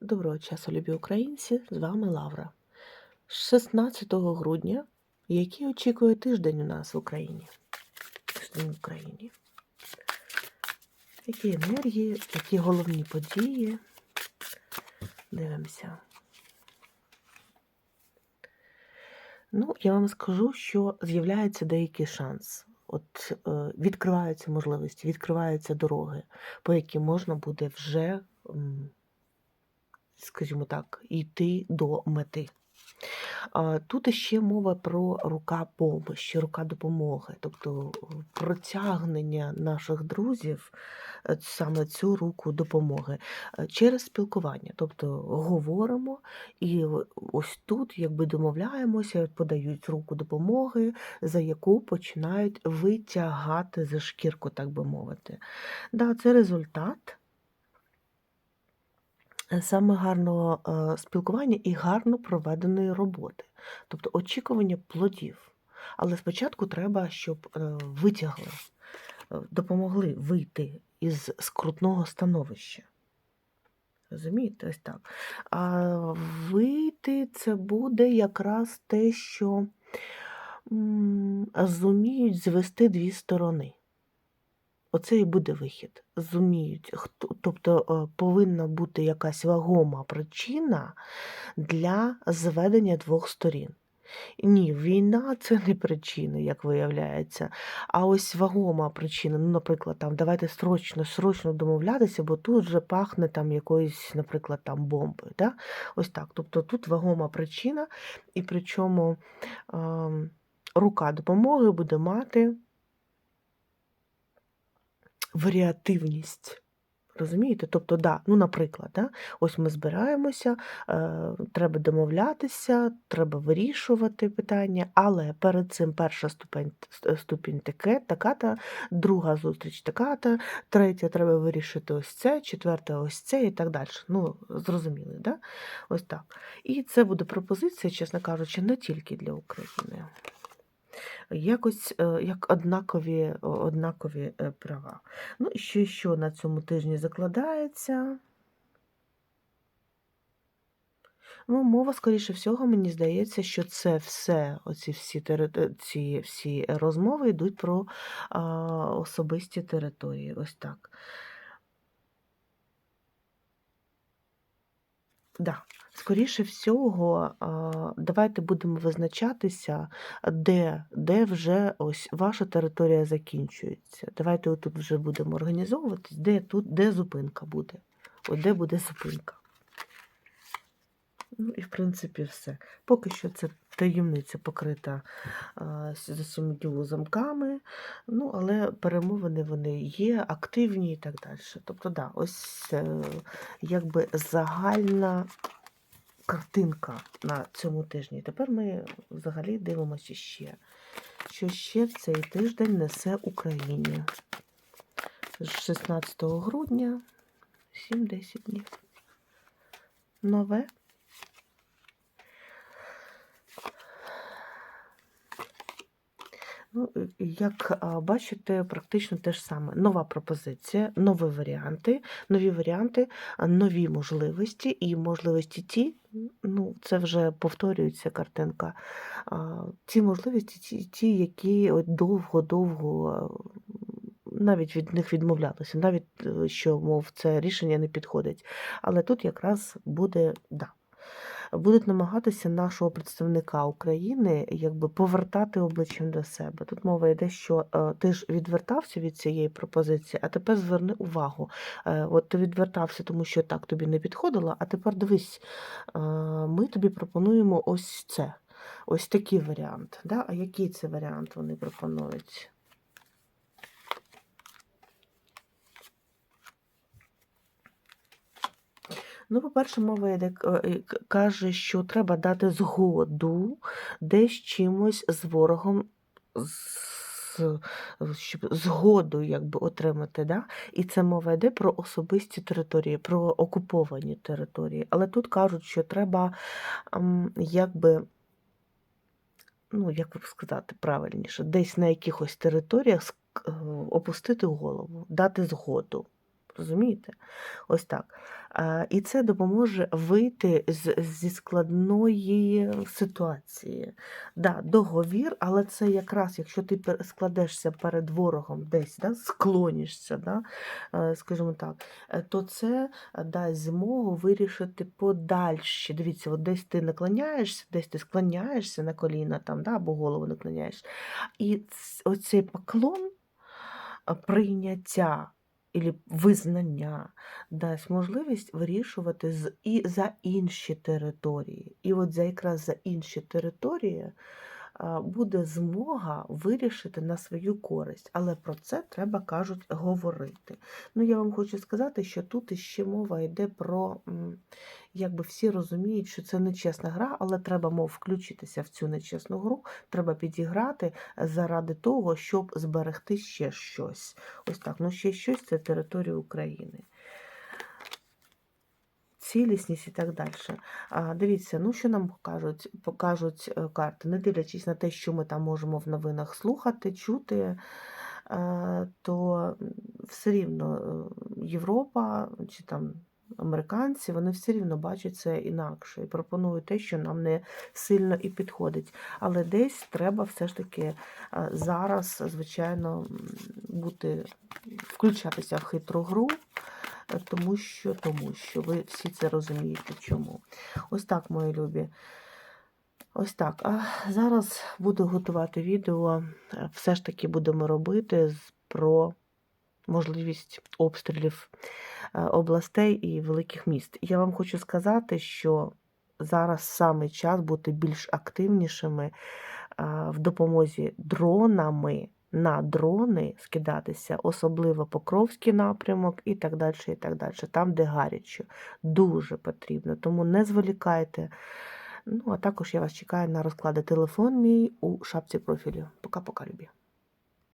Доброго часу, любі українці! З вами Лавра. 16 грудня, який очікує тиждень у нас в Україні. Тиждень в Україні. Які енергії, які головні події. Дивимося. Ну, я вам скажу, що з'являється деякий шанс. От е, відкриваються можливості, відкриваються дороги, по яким можна буде вже. Скажімо так, йти до мети. Тут ще мова про рука помощі, рука допомоги, тобто е, протягнення наших друзів е, саме цю руку допомоги е, через спілкування. Тобто говоримо і ось тут, якби домовляємося, подають руку допомоги, за яку починають витягати за шкірку, так би мовити. Да, це результат саме гарного е, спілкування і гарно проведеної роботи, тобто очікування плодів. Але спочатку треба, щоб е, витягли, е, допомогли вийти із скрутного становища. Розумієте, ось так. А вийти це буде якраз те, що зуміють звести дві сторони. Оце і буде вихід. Зуміють, тобто е, повинна бути якась вагома причина для зведення двох сторін. Ні, війна це не причина, як виявляється. А ось вагома причина. Ну, наприклад, там давайте срочно, срочно домовлятися, бо тут вже пахне там якоюсь, наприклад, там бомбою. Да? Ось так. Тобто тут вагома причина, і причому ем, рука допомоги буде мати варіативність. Розумієте? Тобто, да, ну, наприклад, да, ось ми збираємося, е, треба домовлятися, треба вирішувати питання, але перед цим перша ступень, ступінь таке, така-та, друга зустріч така-та, третя треба вирішити ось це, четверта ось це і так далі. Ну, зрозуміли, да? Ось так. І це буде пропозиція, чесно кажучи, не тільки для України якось е, як однакові, однакові е, права. Ну, і що, що на цьому тижні закладається? Ну, мова, скоріше всього, мені здається, що це все, оці всі, ці всі розмови йдуть про а, особисті території. Ось так. Да. Скоріше всього, давайте будемо визначатися, де, де вже ось ваша територія закінчується. Давайте отут вже будемо організовуватись, де тут, де зупинка буде. От де буде зупинка. Ну і в принципі все. Поки що це таємниця покрита за сім'ю замками, ну, але перемовини вони є, активні і так далі. Тобто, да, ось е, якби загальна картинка на цьому тижні. Тепер ми взагалі дивимося ще, що ще цей тиждень несе Україні. З 16 грудня 7-10 днів. Нове. Ну, як бачите, практично те ж саме. Нова пропозиція, нові варіанти, нові варіанти, нові можливості і можливості ті, ну, це вже повторюється картинка. Ці можливості, ті, ті які довго-довго навіть від них відмовлялися, навіть е, що, мов, це рішення не підходить. Але тут якраз буде да. Будуть намагатися нашого представника України якби повертати обличчям до себе. Тут мова йде, що е, ти ж відвертався від цієї пропозиції, а тепер зверни увагу. Е, от ти відвертався, тому що так тобі не підходило, а тепер дивись, е, ми тобі пропонуємо ось це, ось такий варіант. Да? А який це варіант вони пропонують? Ну, по-перше, мова йде, е, каже, що треба дати згоду десь чимось з ворогом, щоб згоду якби отримати. Да? І це мова йде про особисті території, про окуповані території. Але тут кажуть, що треба якби. Ну, як би сказати правильніше, десь на якихось територіях е, опустити голову, дати згоду. Розумієте? Ось так. І це допоможе вийти з, зі складної ситуації. Да, договір, але це якраз, якщо ти складешся перед ворогом десь, да, склонишся, да, е, скажімо так, е, то це дасть змогу вирішити подальші. Дивіться, от десь ти наклоняєшся, десь ти склоняєшся на коліна там, да, або голову наклоняєш. І оцей поклон прийняття і визнання дасть можливість вирішувати з, і за інші території. І от за якраз за інші території буде змога вирішити на свою користь. Але про це треба, кажуть, говорити. Ну, я вам хочу сказати, що тут іще мова йде про, якби всі розуміють, що це нечесна гра, але треба, мов, включитися в цю нечесну гру, треба підіграти заради того, щоб зберегти ще щось. Ось так, ну ще щось це територія України. Цілісність і так далі. Дивіться, ну що нам покажуть, покажуть е, карти, не дивлячись на те, що ми там можемо в новинах слухати, чути, е, то все рівно е, Європа чи там американці, вони все рівно бачать це інакше і пропонують те, що нам не сильно і підходить. Але десь треба все ж таки зараз, звичайно, бути, включатися в хитру гру. Е, Тому що, тому що ви всі це розумієте, чому. Ось так, мої любі. Ось так. А зараз буду готувати відео. Е, Все ж таки будемо робити про можливість обстрілів е, областей і великих міст. Я вам хочу сказати, що зараз саме час бути більш активнішими в допомозі дронами на дрони скидатися, особливо Покровський напрямок і так далі, і так далі. Там, де гаряче, дуже потрібно. Тому не зволікайте. Ну, а також я вас чекаю на розклади телефон мій у шапці профілю. Пока-пока, любі.